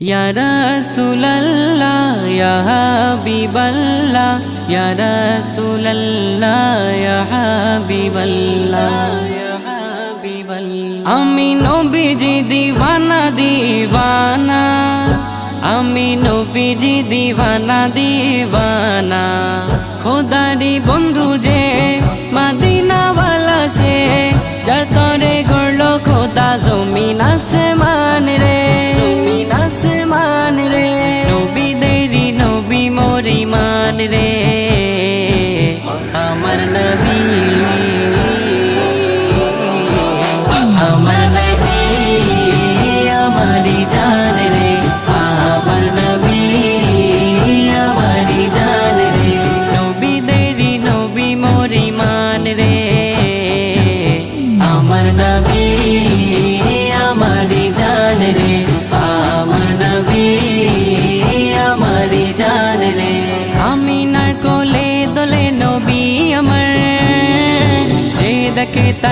ইয়া হাবিবাল্লাহ ইয়া হাবিবাল্লাহ আমি নবীজি দিওয়ানা দিওয়ানা আমি নবীজি দিওয়ানা দিওয়ানা খোদারি বন্ধু যে, মাদিনাওয়ালা সে, যার তরে গড়লো খোদা, জমিন আসমান রে।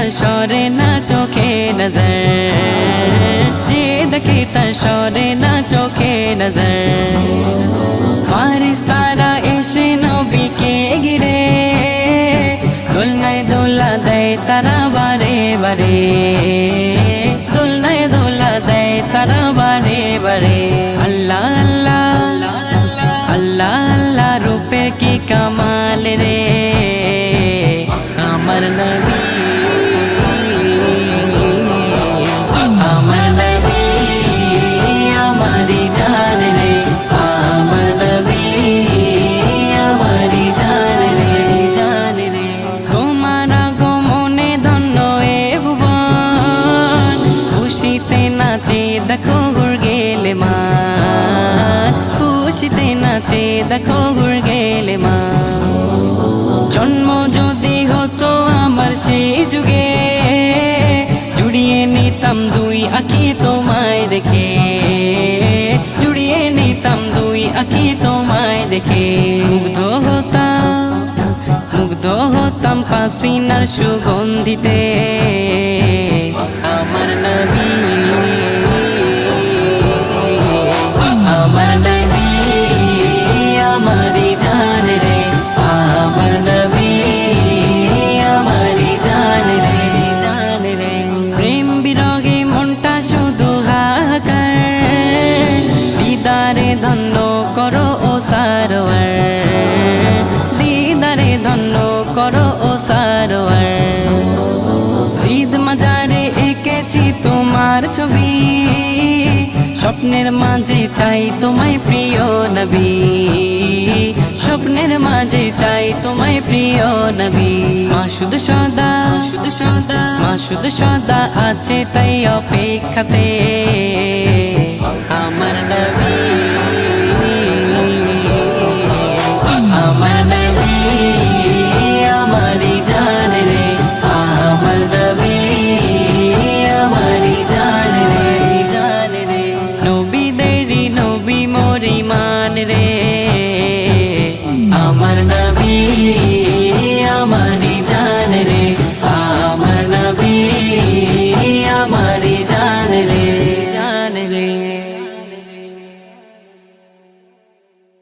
তার সরে না চোখে নজর। যে দেখে তার সরে না চোখে নজর। ফারিস তারা এসে নবীকে গিরে দোলনায় দোলা দেয় তারা বারে বারে। দোলনায় দোলা দেয় তারা বারে বারে। নাচে দেখো গেলে মা। জন্ম যদি হতো আমার সেই যুগে, জুড়িয়ে নিতাম দুই আখি তোমায় দেখে। জুড়িয়ে নিতাম দুই আখি তোমায় দেখে। মুগ্ধ হতাম মুগ্ধ হতাম পাসিনার সুগন্ধিতে। আমার নবী করো ও সারোয়ার। ঈদ মাজারে এঁকেছি তোমার ছবি। স্বপ্নের মাঝে চাই তোমায় প্রিয় নবী। স্বপ্নের মাঝে চাই তোমায় প্রিয় নবী। মা শুধু সদা শুধু সদা মা শুধু সদা আছে তাই অপেক্ষাতে।